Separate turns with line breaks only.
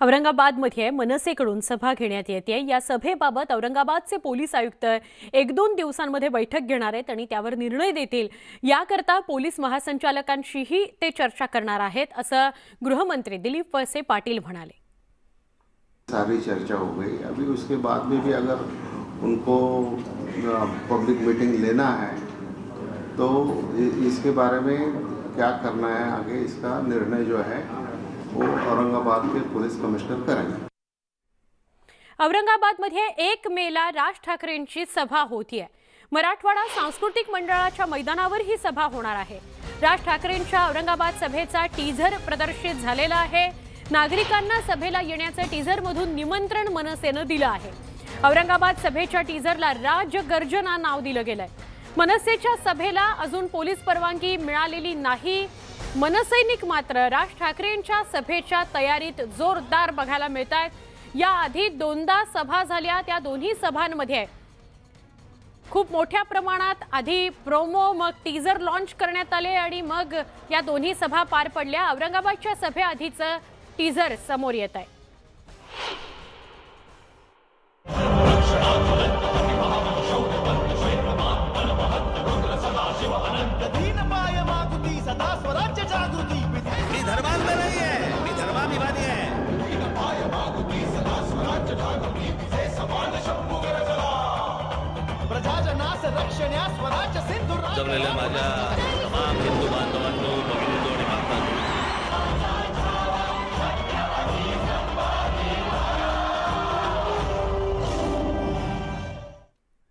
औरंगाबादमध्ये मनसेकडून सभा घेण्यात येते. या सभेबाबत औरंगाबादचे पोलीस आयुक्त एक दोन दिवसांमध्ये बैठक घेणार आहेत आणि त्यावर निर्णय देतील. याकरता पोलीस महासंचालकांशीही ते चर्चा करणार आहेत असं गृहमंत्री दिलीप वळसे पाटील म्हणाले.
सारी चर्चा हो गई. अभी उसके बाद में भी अगर उनको पब्लिक मीटिंग लेना है तो इसके बारे में क्या करना है आगे इसका निर्णय जो है हो, वो औरंगाबाद के पुलिस कमिश्नर करेंगे
औरंगाबादमध्ये एक मेला राज ठाकरेंची सभा होतीये. मराठवाडा सांस्कृतिक मंडळाच्या मैदानावर ही सभा होणार आहे. राज ठाकरेंच्या औरंगाबाद सभेचा टीझर प्रदर्शित झालेला आहे. नागरिकांना सभेला येण्याचं टीझरमधून निमंत्रण मनसेनं दिलं आहे. औरंगाबाद सभेच्या टीझरला राजगर्जना नाव दिलं गेलंय. मनसेच्या सभेला अजून पोलीस परवानगी मिळालेली नाही. मनसैनिक मात्र राज ठाकरेंच्या सभेच्या तयारीत जोरदार बघायला मिळत आहेत याआधी दोनदा सभा झाल्या त्या दोन्ही सभांमध्ये. खूप मोठ्या प्रमाणात आधी प्रोमो मग टीझर लॉन्च करण्यात आले आणि मग या दोन्ही सभा पार पडल्या. औरंगाबादच्या सभेआधीचं टीझर समोर येत आहे.
जमलेल्या माझ्या तमाम हिंदू बांधवांना